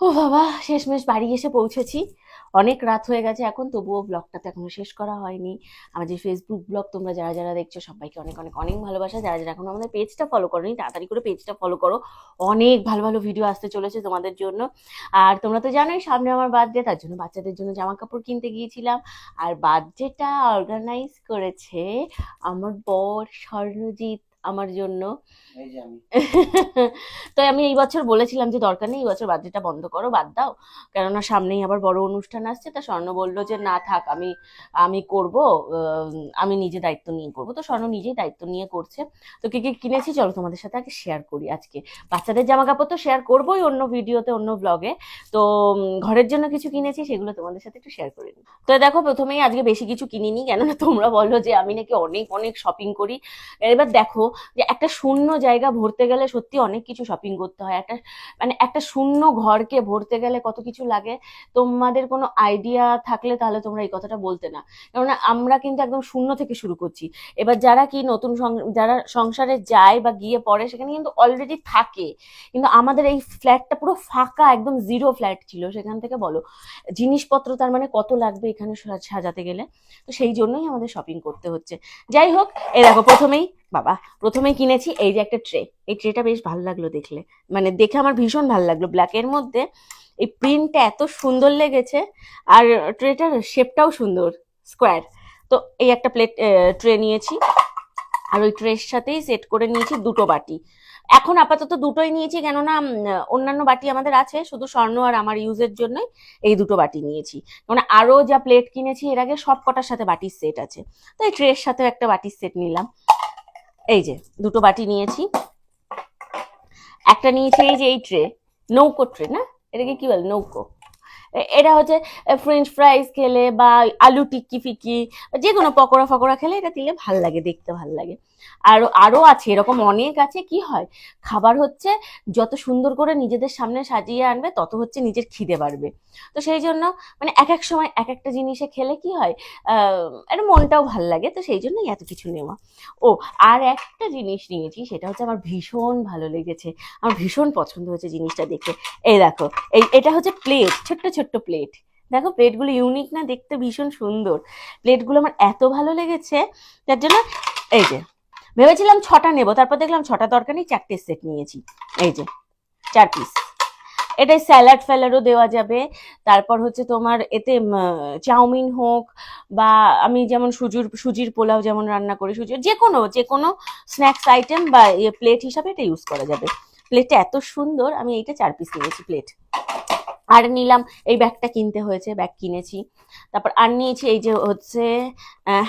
ও বাবা, শেষমেশ বাড়ি এসে পৌঁছেছি। অনেক রাত হয়ে গেছে এখন, তবুও ব্লগটা তো এখনও শেষ করা হয়নি। আমার যে ফেসবুক ব্লগ তোমরা যারা যারা দেখছ, সবাইকে অনেক অনেক অনেক ভালোবাসা। যারা যারা এখন আমাদের পেজটা ফলো করোনি, তাড়াতাড়ি করে পেজটা ফলো করো। অনেক ভালো ভালো ভিডিও আসতে চলেছে তোমাদের জন্য। আর তোমরা তো জানোই, সামনে আমার বার্থডে তার জন্য বাচ্চাদের জন্য জামা কাপড় কিনতে গিয়েছিলাম। আর বার্থডেটা অর্গানাইজ করেছে আমার বর স্বর্ণজিৎ। আমার জন্য। এই যে আমি। তো আমি এই বছর বলেছিলাম যে দরকার নেই এই বছর বার্থডেটা বন্ধ করো বাদ দাও। কেননা সামনেই আবার বড় অনুষ্ঠান আসছে তা স্বর্ণ বলল যে না থাক আমি আমি করব আমি নিজে দায়িত্ব নিয়ে করব। তো স্বর্ণ নিজেই দায়িত্ব নিয়ে করছে। তো কি কি কিনেছি চলো তোমাদের সাথে আগে শেয়ার করি আজকে। বাচ্চাদের জামা কাপড় তো শেয়ার করবোই অন্য ভিডিওতে অন্য ব্লগে তো ঘরের জন্য কিছু কিনেছি সেগুলো তোমাদের সাথে একটু শেয়ার করে নিই। তো দেখো প্রথমেই আজকে বেশি কিছু কিনিনি কেননা তোমরা বলো যে আমি নাকি অনেক অনেক শপিং করি। এবার দেখো যে একটা শূন্য জায়গা ভরতে গেলে সত্যি অনেক কিছু শপিং করতে হয়। একটা মানে একটা শূন্য ঘরকে ভরতে গেলে কত কিছু লাগে? তোমাদের কোনো আইডিয়া থাকলে তাহলে তোমরা এই কথাটা বলতে না। কেননা আমরা কিন্তু একদম শূন্য থেকে শুরু করছি। এবার যারা কি নতুন যারা সংসারে যায় বা গিয়ে পড়ে, সেখানে কিন্তু অলরেডি থাকে। কিন্তু আমাদের এই ফ্ল্যাটটা পুরো ফাঁকা, একদম জিরো ফ্ল্যাট ছিল। সেখান থেকে বলো, জিনিসপত্র তার মানে কত লাগবে এখানে সাজাতে গেলে? তো সেই জন্যই আমাদের শপিং করতে হচ্ছে। যাই হোক এই দেখো প্রথমেই বাবা প্রথমেই কিনেছি এই যে একটা ট্রে এই ট্রেটা বেশ ভালো লাগল দেখলে। মানে দেখে আমার ভীষণ ভালো লাগল। ব্ল্যাকের মধ্যে এই প্রিন্টটা এত সুন্দর লেগেছে আর ট্রেটার শেপটাও সুন্দর স্কোয়ার তো এই একটা প্লেট ট্রে নিয়েছি আর ওই ট্রের সাথেই সেট করে নিয়েছি দুটো বাটি। এখন আপাতত দুটোই নিয়েছি কেননা অন্যান্য বাটি আমাদের আছে, শুধু স্বর্ণ আর আমার ইউজের জন্যই এই দুটো বাটি নিয়েছি। মানে আরও যা প্লেট কিনেছি, এর আগে সব কটার সাথে বাটির সেট আছে। তো এই ট্রের সাথেও একটা বাটির সেট নিলাম। এই যে, দুটো বাটি নিয়েছি। একটা নিয়েছি এই যে এই ট্রে নৌকো ট্রে না? এটাকে কি বলে? নৌকো। এটা হচ্ছে ফ্রেঞ্চ ফ্রাইজ খেলে বা আলু টিক্কি ফিকি যে কোনো পকোড়া ফকোড়া খেলে এটা দিলে ভালো লাগে, দেখতে ভালো লাগে। আর আরও আছে, এরকম অনেক আছে, কি হয়? খাবার হচ্ছে যত সুন্দর করে নিজেদের সামনে সাজিয়ে আনবে, তত হচ্ছে নিজের খিদে বাড়বে। তো সেই জন্য মানে এক এক সময় এক একটা জিনিসে খেলে কি হয় একটা মনটাও ভালো লাগে, তো সেই জন্যই এত কিছু নেওয়া। ও, আর একটা জিনিস নিয়েছি, সেটা হচ্ছে আমার ভীষণ ভালো লেগেছে। আমার ভীষণ পছন্দ হয়েছে জিনিসটা দেখে। এই দেখো, এই, এটা হচ্ছে প্লেট ছোট্ট প্লেট দেখো প্লেটগুলো ইউনিক না, দেখতে ভীষণ সুন্দর। প্লেটগুলো আমার এত ভালো লেগেছে, তার জন্য এই যে, ভেবেছিলাম ছটা নেব, তারপর দেখলাম ছটা দরকার নেই, চারটে সেট নিয়েছি। এই যে, চার পিস এটাই স্যালাড ফ্যালাডও দেওয়া যাবে। তারপর হচ্ছে তোমার এতে চাউমিন হোক বা আমি যেমন সুজির সুজির পোলাও যেমন রান্না করি, সুজির যে কোনো যে কোনো স্ন্যাক্স আইটেম বা প্লেট হিসাবে এটা ইউজ করা যাবে। প্লেটটা এত সুন্দর, আমি এইটা চার পিস নিয়েছি প্লেট আর নিলাম, এই ব্যাগটা কিনতে হয়েছে, ব্যাগ কিনেছি। তারপর আর নিয়েছি এই যে হচ্ছে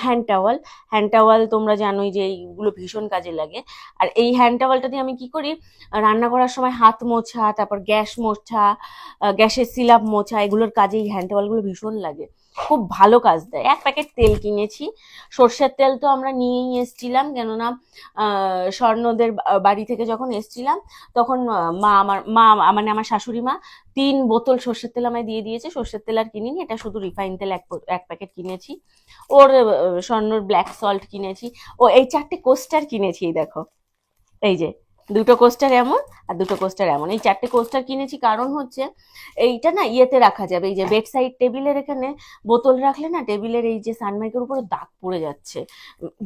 হ্যান্ড টাওয়াল হ্যান্ড টাওয়াল তোমরা জানোই যে এইগুলো ভীষণ কাজে লাগে। আর এই হ্যান্ড টাওয়ালটা দিয়ে আমি কি করি? রান্না করার সময় হাত মোছা, তারপর গ্যাস মোছা গ্যাসের সিলাপ মোছা, এগুলোর কাজে এই হ্যান্ড টাওয়ালগুলো ভীষণ লাগে। খুব ভালো কাজ দেয়। এক প্যাকেট তেল কিনেছি। সর্ষের তেল তো আমরা নিয়েই এসছিলাম, কেননা স্বর্ণদের বাড়ি থেকে যখন এসছিলাম, তখন মা আমার, মা মানে আমার শাশুড়ি মা তিন বোতল সর্ষের তেল আমায় দিয়ে দিয়েছে। সর্ষের তেল আর কিনিনি, এটা শুধু রিফাইন তেল এক এক প্যাকেট কিনেছি। ওর স্বর্ণর ব্ল্যাক সল্ট কিনেছি। ও, এই চারটে কোস্টার কিনেছি, এই দেখো। এই যে দুটো কোস্টার এমন আর দুটো কোস্টার এমন। এই চারটে কোস্টার কিনেছি কারণ হচ্ছে এইটা না ইয়েতে রাখা যাবে, এই যে বেড সাইড টেবিলের এখানে বোতল রাখলে না টেবিলের এই যে সানমাইকের উপরে দাগ পড়ে যাচ্ছে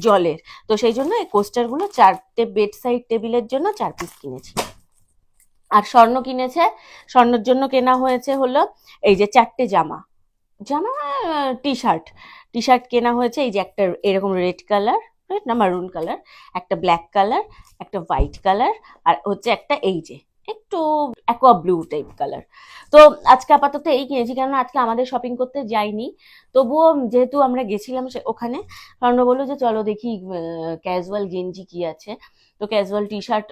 জলের। তো সেই জন্য এই কোস্টারগুলো চারটে বেড সাইড টেবিলের জন্য চার পিস কিনেছি। আর স্বর্ণ কিনেছে, স্বর্ণের জন্য কেনা হয়েছে হলো এই যে চারটে জামা। জামা টি শার্ট টি শার্ট কেনা হয়েছে, এই যে একটা এরকম রেড কালার রেড না মারুন কালার একটা ব্ল্যাক কালার একটা হোয়াইট কালার আর হচ্ছে একটা এই যে, একটু অ্যাকোয়া ব্লু টাইপ কালার তো আজকে আপাতত এই কিনেছি কেননা আজকে আমাদের শপিং করতে যাইনি তবুও যেহেতু আমরা গেছিলাম সে ওখানে স্বর্ণ বলল যে চলো দেখি ক্যাজুয়াল গেঞ্জি কি আছে। তো ক্যাজুয়াল টি শার্ট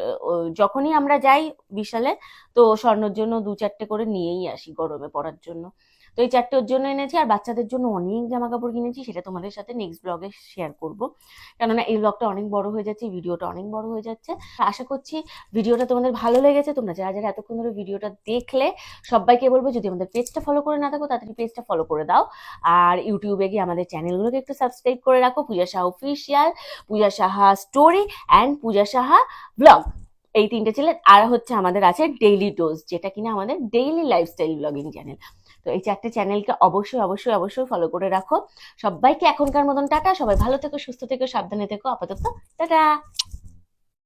যখনই আমরা যাই বিশালে, তো স্বর্ণর জন্য দু চারটে করে নিয়েই আসি গরমে পরার জন্য। তো এই চারটে ওর জন্য এনেছি, আর বাচ্চাদের জন্য অনেক জামা কাপড় কিনেছি, সেটা তোমাদের সাথে নেক্সট ব্লগে শেয়ার করব। কেননা এই ব্লগটা অনেক বড় হয়ে যাচ্ছে, ভিডিওটা অনেক বড় হয়ে যাচ্ছে। আশা করছি ভিডিওটা তোমাদের ভালো লেগেছে। তোমরা যারা যারা এতক্ষণ ধরে ভিডিওটা দেখলে, সবাইকে বলব যদি আমাদের পেজটা ফলো করে না থাকো, তাড়াতাড়ি পেজটা ফলো করে দাও। আর ইউটিউবে গিয়ে আমাদের চ্যানেলগুলোকে একটু সাবস্ক্রাইব করে রাখো। Puja Saha official Puja Saha story and Puja Saha vlog এই তিনটে চ্যানেল আর হচ্ছে আমাদের আছে ডেইলি ডোজ যেটা কিনা আমাদের ডেইলি লাইফস্টাইল ব্লগিং চ্যানেল তো এই চারটে চ্যানেলকে অবশ্যই অবশ্যই অবশ্যই ফলো করে রাখো। সবাইকে এখনকার মতন টাটা। সবাই ভালো থেকো, সুস্থ থেকো, সাবধানে থেকো। আপাতত টাটা।